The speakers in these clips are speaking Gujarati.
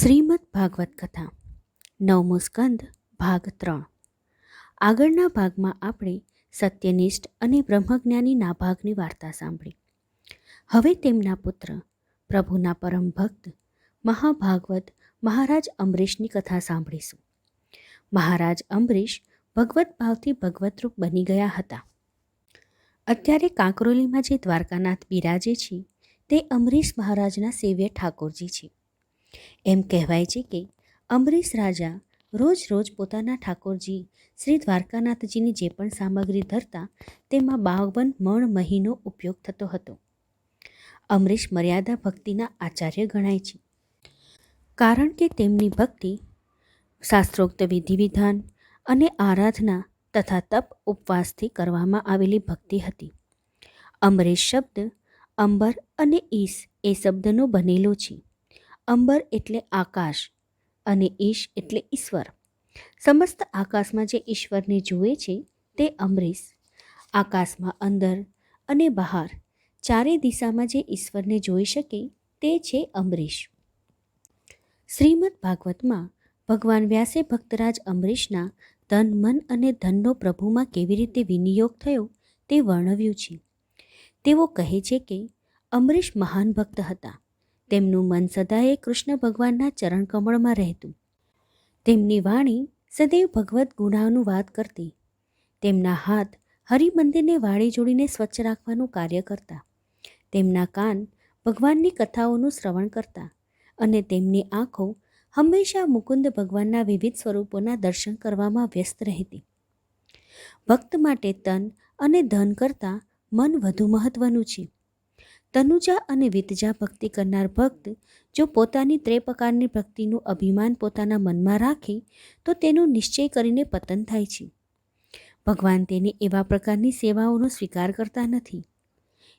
શ્રીમદ ભાગવત કથા, નવમો સ્કંદ, ભાગ ત્રણ. આગળના ભાગમાં આપણે સત્યનિષ્ઠ અને બ્રહ્મજ્ઞાની નાભાગની વાર્તા સાંભળી. હવે તેમના પુત્ર, પ્રભુના પરમ ભક્ત, મહાભાગવત મહારાજ અંબરીશની કથા સાંભળીશું. મહારાજ અંબરીશ ભગવત ભાવથી ભગવતરૂપ બની ગયા હતા. અત્યારે કાંકરોલીમાં જે દ્વારકાનાથ બિરાજે છે, તે અંબરીશ મહારાજના સેવ્ય ઠાકોરજી છે. એમ કહેવાય છે કે અંબરીશ રાજા રોજ રોજ પોતાના ઠાકોરજી, શ્રી દ્વારકાનાથજીની જે પણ સામગ્રી ધરતા, તેમાં બાવન મણ મહીનો ઉપયોગ થતો હતો. અમરીશ મર્યાદા ભક્તિના આચાર્ય ગણાય છે. કારણ કે તેમની ભક્તિ, શાસ્ત્રોક્ત વિધિ વિધાન અને આરાધના તથા તપ ઉપવાસથી કરવામાં આવેલી ભક્તિ હતી. અમરેશ શબ્દ, અંબર અને ઈશ એ શબ્દનો બનેલો છે. અંબર એટલે આકાશ અને ઈશ એટલે ઈશ્વર. સમસ્ત આકાશમાં જે ઈશ્વરને જુએ છે તે અમરીશ. આકાશમાં અંદર અને બહાર ચારે દિશામાં જે ઈશ્વરને જોઈ શકે તે છે અમરીશ. શ્રીમદ ભાગવતમાં ભગવાન વ્યાસે ભક્તરાજ અમરીશના ધન, મન અને ધનનો પ્રભુમાં કેવી રીતે વિનિયોગ થયો તે વર્ણવ્યું છે. તેઓ કહે છે કે અમરીશ મહાન ભક્ત હતા. તેમનું મન સદાએ કૃષ્ણ ભગવાનના ચરણકમળમાં રહેતું. તેમની વાણી સદૈવ ભગવદ્ ગુણાનું વાત કરતી. તેમના હાથ હરિમંદિરને વાળી જોડીને સ્વચ્છ રાખવાનું કાર્ય કરતા. તેમના કાન ભગવાનની કથાઓનું શ્રવણ કરતા અને તેમની આંખો હંમેશા મુકુંદ ભગવાનના વિવિધ સ્વરૂપોના દર્શન કરવામાં વ્યસ્ત રહેતી. ભક્ત માટે તન અને ધન કરતાં મન વધુ મહત્વનું છે. તનુજા અને વિતજા ભક્તિ કરનાર ભક્ત જો પોતાની ત્રેપકારની ભક્તિનું અભિમાન પોતાના મનમાં રાખે, તો તેનું નિશ્ચય કરીને પતન થાય છે. ભગવાન તેને એવા પ્રકારની સેવાઓનો સ્વીકાર કરતા નથી.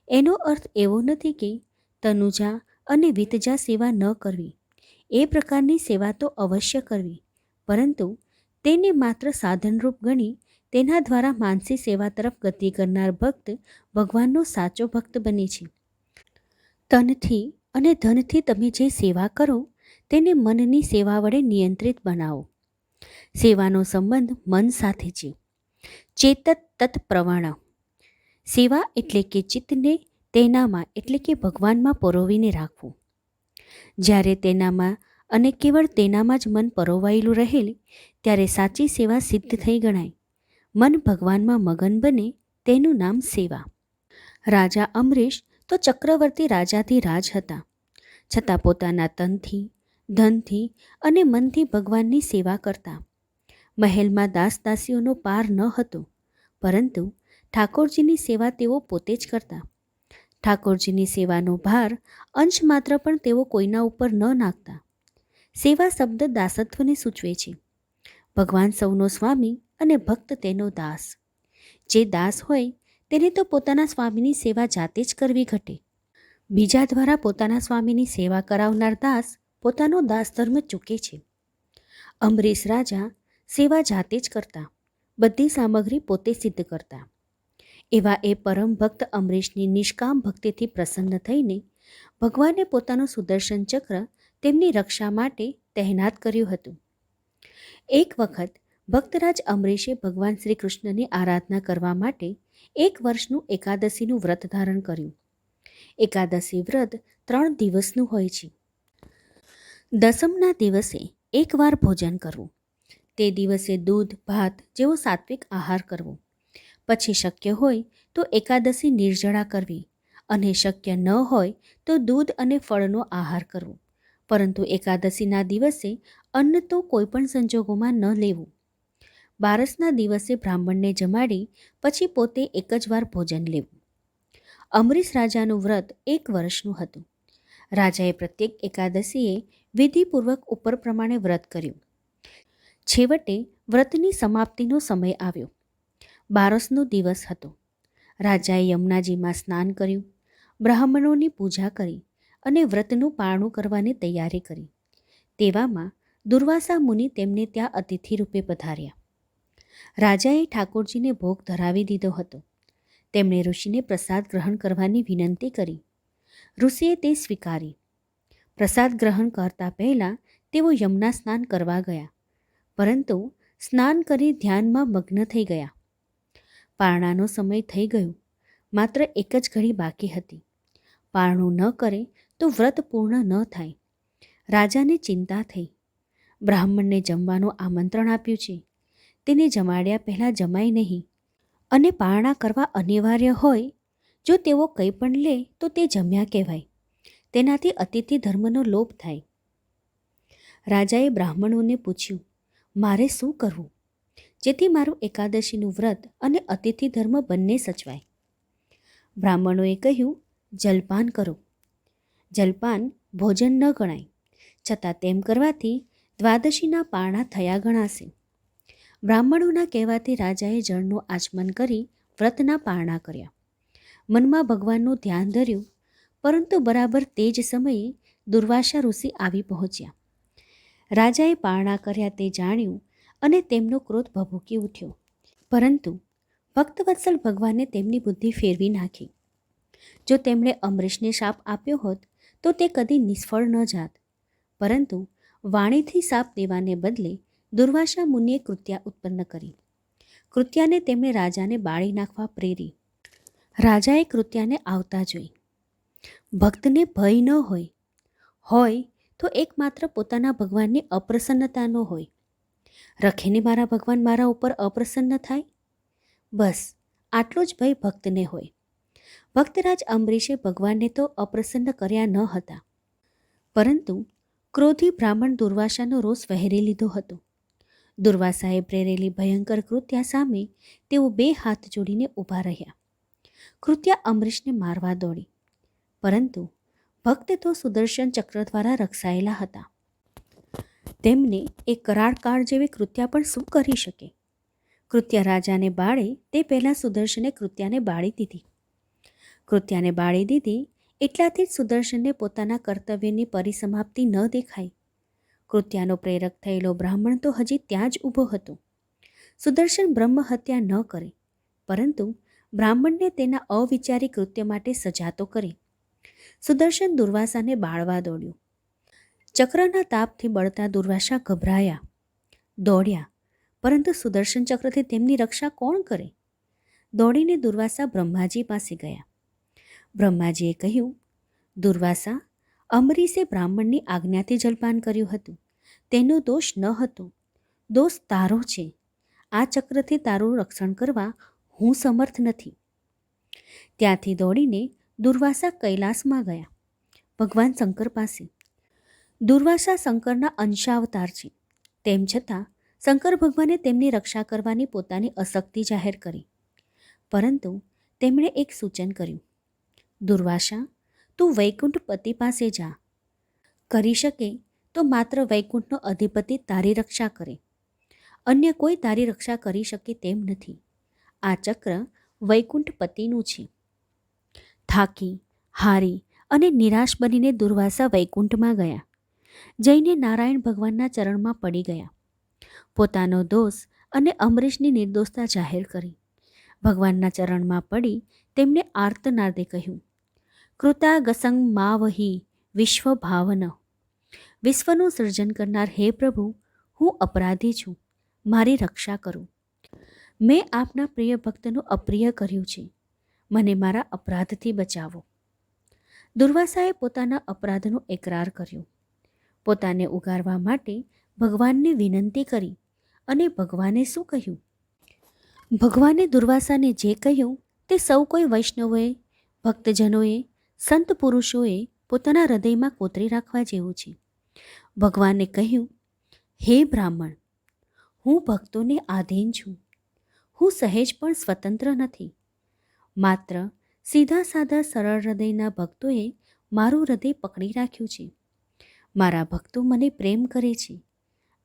એનો અર્થ એવો નથી કે તનુજા અને વિતજા સેવા ન કરવી. એ પ્રકારની સેવા તો અવશ્ય કરવી. પરંતુ તેને માત્ર સાધનરૂપ ગણી તેના દ્વારા માનસી સેવા તરફ ગતિ કરનાર ભક્ત ભગવાનનો સાચો ભક્ત બને છે. તનથી અને ધનથી તમે જે સેવા કરો, તેને મનની સેવા વડે નિયંત્રિત બનાવો. સેવાનો સંબંધ મન સાથે છે. ચેતત તત્પ્રવણ. સેવા એટલે કે ચિત્તને તેનામાં એટલે કે ભગવાનમાં પરોવીને રાખવું. જ્યારે તેનામાં અને કેવળ તેનામાં જ મન પરોવાયેલું રહેલ, ત્યારે સાચી સેવા સિદ્ધ થઈ ગણાય. મન ભગવાનમાં મગન બને તેનું નામ સેવા. રાજા અમરીશ તો ચક્રવર્તી રાજાથી રાજ હતા. છતાં પોતાના તનથી, ધનથી અને મનથી ભગવાનની સેવા કરતા. મહેલમાં દાસ દાસીઓનો પાર ન હતો, પરંતુ ઠાકોરજીની સેવા તેઓ પોતે જ કરતા. ઠાકોરજીની સેવાનો ભાર અંશ માત્ર પણ તેઓ કોઈના ઉપર ન નાખતા. સેવા શબ્દ દાસત્વને સૂચવે છે. ભગવાન સૌનો સ્વામી અને ભક્ત તેનો દાસ. જે દાસ હોય તેને તો પોતાના સ્વામીની સેવા જાતે જ કરવી ઘટે. બીજા દ્વારા પોતાના સ્વામીની સેવા કરાવનાર દાસ પોતાનો દાસ ધર્મ ચૂકે છે. અમરીશ રાજા સેવા જાતે જ કરતા, બધી સામગ્રી પોતે સિદ્ધ કરતા. એવા એ પરમ ભક્ત અમરીશની નિષ્કામ ભક્તિથી પ્રસન્ન થઈને ભગવાને પોતાનું સુદર્શન ચક્ર તેમની રક્ષા માટે તહેનાત કર્યું હતું. એક વખત ભક્તરાજ અમરીશે ભગવાન શ્રી કૃષ્ણની આરાધના કરવા માટે એક વર્ષનું એકાદશીનું વ્રત ધારણ કર્યું. એકાદશી વ્રત ત્રણ દિવસનું હોય છે. દસમના દિવસે એકવાર ભોજન કરવું. તે દિવસે દૂધ, ભાત જેવો સાત્વિક આહાર કરવો. પછી શક્ય હોય તો એકાદશી નિર્જળા કરવી અને શક્ય ન હોય તો દૂધ અને ફળનો આહાર કરવો. પરંતુ એકાદશીના દિવસે અન્ન તો કોઈપણ સંજોગોમાં ન લેવું. બારસના દિવસે બ્રાહ્મણને જમાડી પછી પોતે એક જ વાર ભોજન લેવું. અમરીશ રાજાનું વ્રત એક વર્ષનું હતું. રાજાએ પ્રત્યેક એકાદશીએ વિધિપૂર્વક ઉપર પ્રમાણે વ્રત કર્યું. છેવટે વ્રતની સમાપ્તિનો સમય આવ્યો. બારસનો દિવસ હતો. રાજાએ યમુનાજીમાં સ્નાન કર્યું, બ્રાહ્મણોની પૂજા કરી અને વ્રતનું પારણું કરવાની તૈયારી કરી. તેવામાં દુર્વાસા મુનિ તેમને ત્યાં અતિથિ રૂપે પધાર્યા. રાજાએ ઠાકોરજીને ભોગ ધરાવી દીધો હતો. તેમણે ઋષિને પ્રસાદ ગ્રહણ કરવાની વિનંતી કરી. ઋષિએ તે સ્વીકારી. પ્રસાદ ગ્રહણ કરતા પહેલાં તેઓ યમુના સ્નાન કરવા ગયા. પરંતુ સ્નાન કરી ધ્યાનમાં મગ્ન થઈ ગયા. પારણાનો સમય થઈ ગયો. માત્ર એક જ ઘડી બાકી હતી. પારણું ન કરે તો વ્રત પૂર્ણ ન થાય. રાજાને ચિંતા થઈ. બ્રાહ્મણને જમવાનું આમંત્રણ આપ્યું છે. તેને જમાડ્યા પહેલાં જમાય નહીં. અને પારણા કરવા અનિવાર્ય હોય, જો તેઓ કંઈ પણ લે, તો તે જમ્યા કહેવાય. તેનાથી અતિથિ ધર્મનો લોપ થાય. રાજાએ બ્રાહ્મણોને પૂછ્યું, મારે શું કરવું? જેથી મારું એકાદશીનું વ્રત અને અતિથિ ધર્મ બંને સચવાય. બ્રાહ્મણોએ કહ્યું, જલપાન કરો. જલપાન ભોજન ન ગણાય. છતાં તેમ કરવાથી દ્વાદશીના પારણા થયા ગણાશે. બ્રાહ્મણોના કહેવાથી રાજાએ જળનું આચમન કરી વ્રતના પારણા કર્યા. મનમાં ભગવાનનું ધ્યાન ધર્યું, પરંતુ બરાબર તે જ સમયે દુર્વાસા ઋષિ આવી પહોંચ્યા. રાજાએ પારણા કર્યા તે જાણ્યું અને તેમનો ક્રોધ ભભૂકી ઉઠ્યો. પરંતુ ભક્તવત્સલ ભગવાને તેમની બુદ્ધિ ફેરવી નાખી. જો તેમણે અમરીશને શાપ આપ્યો હોત, તો તે કદી નિષ્ફળ ન જાત. પરંતુ વાણીથી શાપ દેવાને બદલે દુર્વાસા મુનિએ કૃત્યા ઉત્પન્ન કરી. કૃત્યાને તેમણે રાજાને બાળી નાખવા પ્રેરી. રાજાએ કૃત્યાને આવતા જોઈ. ભક્તને ભય ન હોય. હોય તો એકમાત્ર પોતાના ભગવાનની અપ્રસન્નતાનો હોય. રખીને મારા ભગવાન મારા ઉપર અપ્રસન્ન થાય? બસ, આટલો જ ભય ભક્તને હોય. ભક્તરાજ અંબરીશે ભગવાનને તો અપ્રસન્ન કર્યા ન હતા. પરંતુ ક્રોધી બ્રાહ્મણ દુર્વાસાનો રોષ વહેરી લીધો હતો. દુર્વાસાએ પ્રેરેલી ભયંકર કૃત્યા સામે તેઓ બે હાથ જોડીને ઊભા રહ્યા. કૃત્યા અમરીશને મારવા દોડી, પરંતુ ભક્ત તો સુદર્શન ચક્ર દ્વારા રક્ષાયેલા હતા. તેમને એ કરાળકાળ જેવી કૃત્યા પણ શું કરી શકે? કૃત્યા રાજાને બાળે તે પહેલાં સુદર્શને કૃત્યાને બાળી દીધી. કૃત્યાને બાળી દીધી એટલાથી જ સુદર્શનને પોતાના કર્તવ્યની પરિસમાપ્તિ ન દેખાઈ કૃત્યાનો પ્રેરક થયેલો બ્રાહ્મણ તો હજી ત્યાં જ ઊભો હતો. સુદર્શન બ્રહ્મ હત્યા ન કરે, પરંતુ બ્રાહ્મણને તેના અવિચારી કૃત્ય માટે સજા તો કરે. સુદર્શન દુર્વાસાને બાળવા દોડ્યું. ચક્રના તાપથી બળતા દુર્વાસા ગભરાયા. દોડ્યા, પરંતુ સુદર્શન ચક્રથી તેમની રક્ષા કોણ કરે? દોડીને દુર્વાસા બ્રહ્માજી પાસે ગયા. બ્રહ્માજીએ કહ્યું, દુર્વાસા અમરીશે બ્રાહ્મણની આજ્ઞાથી જલપાન કર્યું હતું. તેનો દોષ ન હતો. દોષ તારો છે. આ ચક્રથી તારું રક્ષણ કરવા હું સમર્થ નથી. ત્યાંથી દોડીને દુર્વાસા કૈલાસમાં ગયા. ભગવાન શંકર પાસે. દુર્વાસા શંકરના અંશાવતાર છે. તેમ છતાં, શંકર ભગવાને તેમની રક્ષા કરવાની પોતાની અશક્તિ જાહેર કરી. પરંતુ તેમણે એક સૂચન કર્યું. દુર્વાસા તું વૈકુંઠ પતિ પાસે જા. કરી શકે તો માત્ર વૈકુંઠનો અધિપતિ તારી રક્ષા કરે. અન્ય કોઈ તારી રક્ષા કરી શકે તેમ નથી. આ ચક્ર વૈકુંઠ પતિનું છે. થાકી, હારી અને નિરાશ બનીને દુર્વાસા વૈકુંઠમાં ગયા. જઈને નારાયણ ભગવાનના ચરણમાં પડી ગયા. પોતાનો દોષ અને અમરીશની નિર્દોષતા જાહેર કરી. ભગવાનના ચરણમાં પડી તેમને આર્તનાદે કહ્યું કૃતાગસંગ માવહી વિશ્વ ભાવન વિશ્વનું સર્જન કરનાર હે પ્રભુ, હું અપરાધી છું, મારી રક્ષા કરું. મેં આપના પ્રિય ભક્તનું અપ્રિય કર્યું છે, મને મારા અપરાધથી બચાવો. દુર્વાસાએ પોતાના અપરાધનો એકરાર કર્યો. પોતાને ઉગારવા માટે ભગવાનને વિનંતી કરી અને ભગવાને શું કહ્યું? ભગવાને દુર્વાસાને જે કહ્યું તે સૌ કોઈ વૈષ્ણવોએ, ભક્તજનોએ સંત પુરુષોએ પોતાના હૃદયમાં કોતરી રાખવા જેવું છે. ભગવાને કહ્યું, હે બ્રાહ્મણ, હું ભક્તોને આધીન છું. હું સહેજ પણ સ્વતંત્ર નથી. માત્ર સીધા સાધા સરળ હૃદયના ભક્તોએ મારું હૃદય પકડી રાખ્યું છે. મારા ભક્તો મને પ્રેમ કરે છે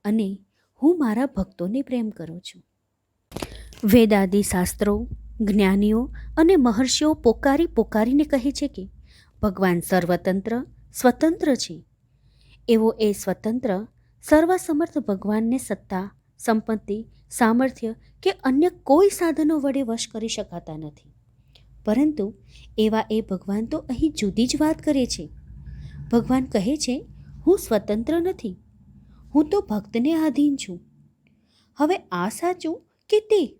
અને હું મારા ભક્તોને પ્રેમ કરું છું. વેદાદિ શાસ્ત્રો જ્ઞાનીઓ અને મહર્ષિઓ પોકારી પોકારીને કહે છે કે ભગવાન સર્વતંત્ર સ્વતંત્ર છે. એવો એ સ્વતંત્ર, સર્વસમર્થ ભગવાનને સત્તા, સંપત્તિ, સામર્થ્ય કે અન્ય કોઈ સાધનો વડે વશ કરી શકાતા નથી. પરંતુ એવા એ ભગવાન તો અહીં જુદી જ વાત કરે છે. ભગવાન કહે છે, હું સ્વતંત્ર નથી. હું તો ભક્તને આધીન છું. હવે આ સાચું કે તે?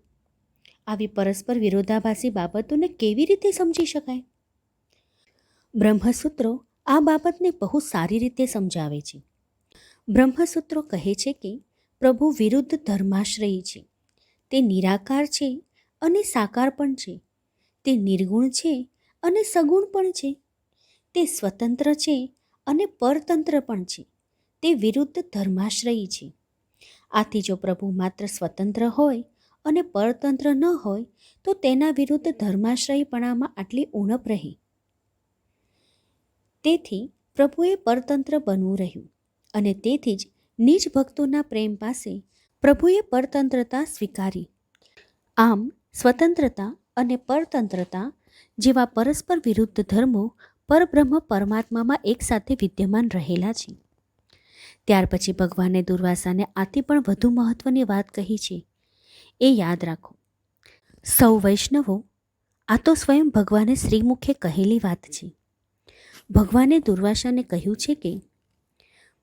આવી પરસ્પર વિરોધાભાસી બાબતોને કેવી રીતે સમજી શકાય? બ્રહ્મસૂત્રો આ બાબતને બહુ સારી રીતે સમજાવે છે. બ્રહ્મસૂત્રો કહે છે કે પ્રભુ વિરુદ્ધ ધર્માશ્રયી છે. તે નિરાકાર છે અને સાકાર પણ છે. તે નિર્ગુણ છે અને સગુણ પણ છે. તે સ્વતંત્ર છે અને પરતંત્ર પણ છે. તે વિરુદ્ધ ધર્માશ્રયી છે. આથી જો પ્રભુ માત્ર સ્વતંત્ર હોય અને પરતંત્ર ન હોય, તો તેના વિરુદ્ધ ધર્માશ્રયપણામાં આટલી ઉણપ રહી. તેથી પ્રભુએ પરતંત્ર બનવું રહ્યું અને તેથી જ નિજ ભક્તોના પ્રેમ પાસે પ્રભુએ પરતંત્રતા સ્વીકારી. આમ સ્વતંત્રતા અને પરતંત્રતા જેવા પરસ્પર વિરુદ્ધ ધર્મો પરબ્રહ્મ પરમાત્મામાં એકસાથે વિદ્યમાન રહેલા છે. ત્યાર પછી ભગવાને દુર્વાસાને આથી પણ વધુ મહત્વની વાત કહી છે. એ યાદ રાખો, સૌ વૈષ્ણવો, આ તો સ્વયં ભગવાને શ્રીમુખે કહેલી વાત છે. ભગવાને દુર્વાસાને કહ્યું છે કે,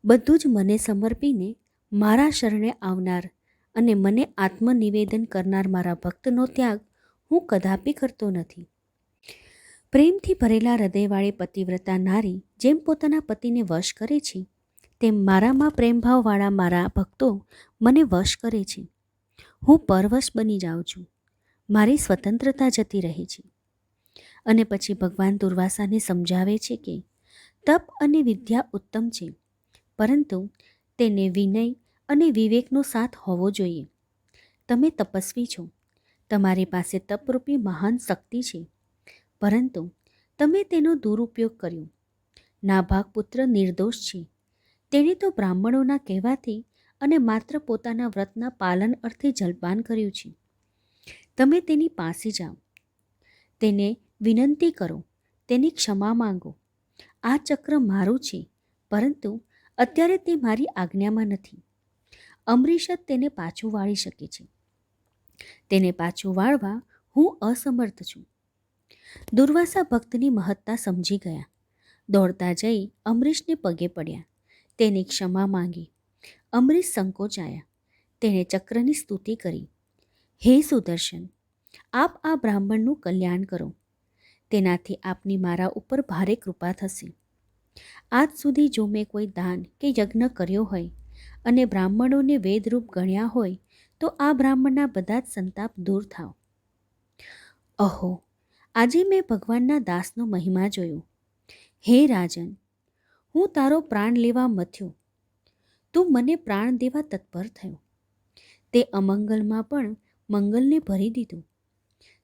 બધું જ મને સમર્પીને મારા શરણે આવનાર અને મને આત્મનિવેદન કરનાર મારા ભક્તનો ત્યાગ હું કદાપી કરતો નથી. પ્રેમથી ભરેલા હૃદયવાળી પતિવ્રતા નારી જેમ પોતાના પતિને વશ કરે છે, તેમ મારામાં પ્રેમભાવવાળા મારા ભક્તો મને વશ કરે છે. હું પરવશ બની જાઉં છું. મારી સ્વતંત્રતા જતી રહે છે. અને પછી ભગવાન દુર્વાસાને સમજાવે છે કે તપ અને વિદ્યા ઉત્તમ છે, પરંતુ તેને વિનય અને વિવેકનો સાથ હોવો જોઈએ. તમે તપસ્વી છો. તમારી પાસે તપરૂપી મહાન શક્તિ છે. પરંતુ તમે તેનો દુરુપયોગ કર્યો. નાભાગ પુત્ર નિર્દોષ છે. તેણે તો બ્રાહ્મણોના કહેવાથી અને માત્ર પોતાના વ્રતના પાલન અર્થે જલપાન કર્યું છે. તમે તેની પાસે જાઓ. તેને વિનંતી કરો, તેની ક્ષમા માંગો. આ ચક્ર મારું છે, પરંતુ અત્યારે તે મારી આજ્ઞામાં નથી. અમરીશ જ તેને પાછું વાળી શકે છે. તેને પાછું વાળવા હું અસમર્થ છું. દુર્વાસા ભક્તની મહત્તા સમજી ગયા. દોડતા જઈ અમરીશને પગે પડ્યા. તેની ક્ષમા માંગી. અમરીશ સંકોચાયા. તેણે ચક્રની સ્તુતિ કરી. હે સુદર્શન, આપ આ બ્રાહ્મણનું કલ્યાણ કરો. તેનાથી આપની મારા ઉપર ભારે કૃપા થશે. આજ સુધી જો મેં કોઈ દાન કે યજ્ઞ કર્યો હોય અને બ્રાહ્મણોને વેદરૂપ ગણ્યા હોય, તો આ બ્રાહ્મણના બધા જ સંતાપ દૂર થાવ. અહો, આજે મેં ભગવાનના દાસનો મહિમા જોયો. હે રાજન, હું તારો પ્રાણ લેવા મથ્યો. તું મને પ્રાણ દેવા તત્પર થયો. તે અમંગલમાં પણ મંગલને ભરી દીધું.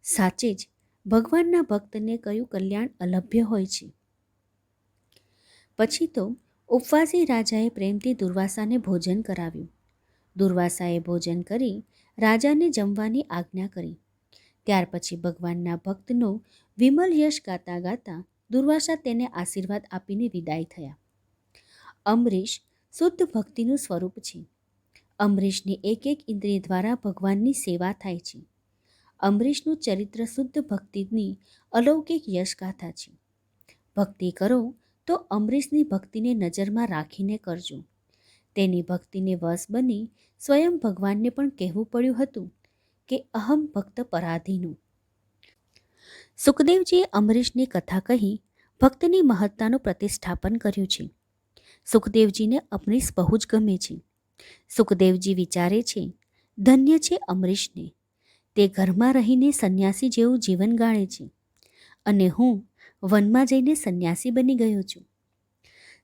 સાચે જ ભગવાનના ભક્તને કયું કલ્યાણ અલભ્ય હોય છે? પછી તો ઉપવાસી રાજાએ પ્રેમથી દુર્વાસાને ભોજન કરાવ્યું. દુર્વાસાએ ભોજન કરી રાજાને જમવાની આજ્ઞા કરી. ત્યાર પછી ભગવાનના ભક્તનો વિમલ યશ ગાતા ગાતા દુર્વાસા તેને આશીર્વાદ આપીને વિદાય થયા. અમરીશ શુદ્ધ ભક્તિનું સ્વરૂપ છે. અમરીશની એક એક ઇન્દ્રિય દ્વારા ભગવાનની સેવા થાય છે. અમરીશનું ચરિત્ર શુદ્ધ ભક્તિની અલૌકિક યશગાથા છે. ભક્તિ કરો તો અમરીશની ભક્તિને નજરમાં રાખીને કરજો. તેની ભક્તિને વશ બની સ્વયં ભગવાનને પણ કહેવું પડ્યું હતું કે અહમ ભક્ત પરાધીનું. સુખદેવજીએ અમરીશની કથા કહી ભક્તની મહત્તાનું પ્રતિષ્ઠાપન કર્યું છે. સુખદેવજીને અમરીશ બહુ જ ગમે છે. સુખદેવજી વિચારે છે, ધન્ય છે અમરીશને તે ઘરમાં રહીને સંન્યાસી જેવું જીવન ગાળે છે અને હું વનમાં જઈને સંન્યાસી બની ગયો છું.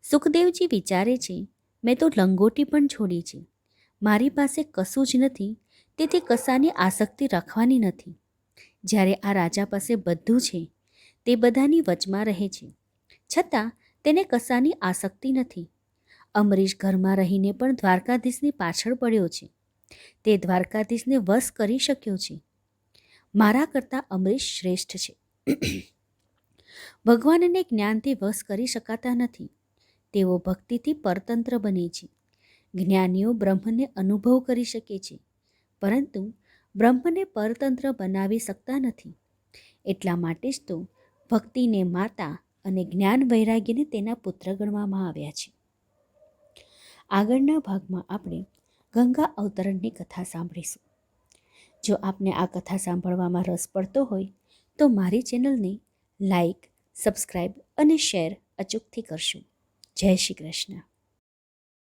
સુખદેવજી વિચારે છે, મેં તો લંગોટી પણ છોડી છે. મારી પાસે કશું જ નથી, તેથી કશાની આસક્તિ રાખવાની નથી. જ્યારે આ રાજા પાસે બધું છે, તે બધાની વચમાં રહે છે. છતાં તેને કશાની આસક્તિ નથી. અમરીશ ઘરમાં રહીને પણ દ્વારકાધીશની પાછળ પડ્યો છે. તે દ્વારકાધીશને વશ કરી શક્યો છે. મારા કરતાં અમરીશ શ્રેષ્ઠ છે. ભગવાનને જ્ઞાનથી વશ કરી શકાતા નથી. તેઓ ભક્તિથી પરતંત્ર બને છે. જ્ઞાનીઓ બ્રહ્મને અનુભવ કરી શકે છે. પરંતુ બ્રહ્મને પરતંત્ર બનાવી શકતા નથી. એટલા માટે જ તો ભક્તિને માતા અને જ્ઞાન વૈરાગ્યને તેના પુત્ર ગણવામાં આવ્યા છે. આગળના ભાગમાં આપણે ગંગા અવતરણની કથા સાંભળીશું. જો આપને આ કથા સાંભળવામાં રસ પડતો હોય, તો મારી ચેનલને લાઈક સબસ્ક્રાઈબ અને શેર અચૂકથી કરશું. જય શ્રી કૃષ્ણ.